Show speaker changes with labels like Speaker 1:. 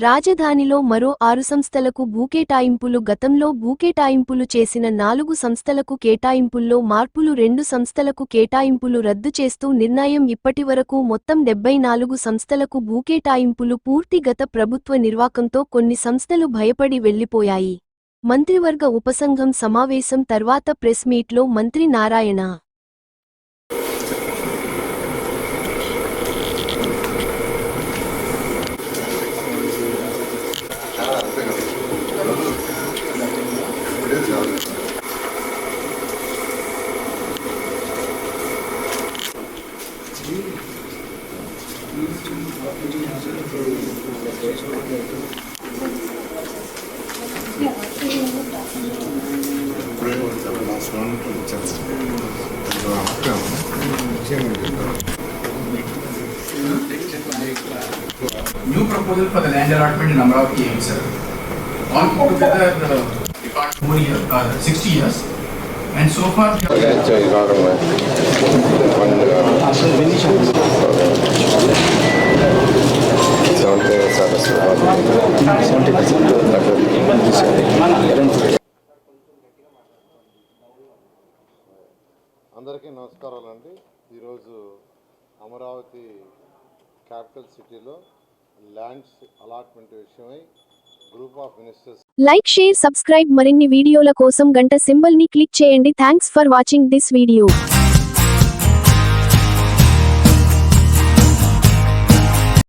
Speaker 1: రాజధానిలో మరో ఆరు సంస్థలకు భూకేటాయింపులు గతంలో భూకేటాయింపులు చేసిన నాలుగు సంస్థలకు కేటాయింపుల్లో మార్పులు రెండు సంస్థలకు కేటాయింపులు రద్దు చేస్తూ నిర్ణయం ఇప్పటివరకు మొత్తం డెబ్బై నాలుగు సంస్థలకు భూకేటాయింపులు పూర్తి గత ప్రభుత్వ నిర్వాకంతో కొన్ని సంస్థలు భయపడి వెళ్ళిపోయాయి మంత్రివర్గ ఉపసంఘం సమావేశం తర్వాత ప్రెస్ మీట్లో మంత్రి Narayana
Speaker 2: new proposal for the land allotment in Amravati AIM, sir. All put together, the record four year, uh, sixty years. And so far,
Speaker 3: అందరికీ నమస్కారాలండి. ఈరోజు అమరావతి క్యాపిటల్ సిటీలో ల్యాండ్స్ అలాట్మెంట్ విషయమై group of ministers
Speaker 1: like share subscribe మరిన్ని వీడియోల కోసం గంట సింబల్ని క్లిక్ చేయండి. Thanks for watching this video.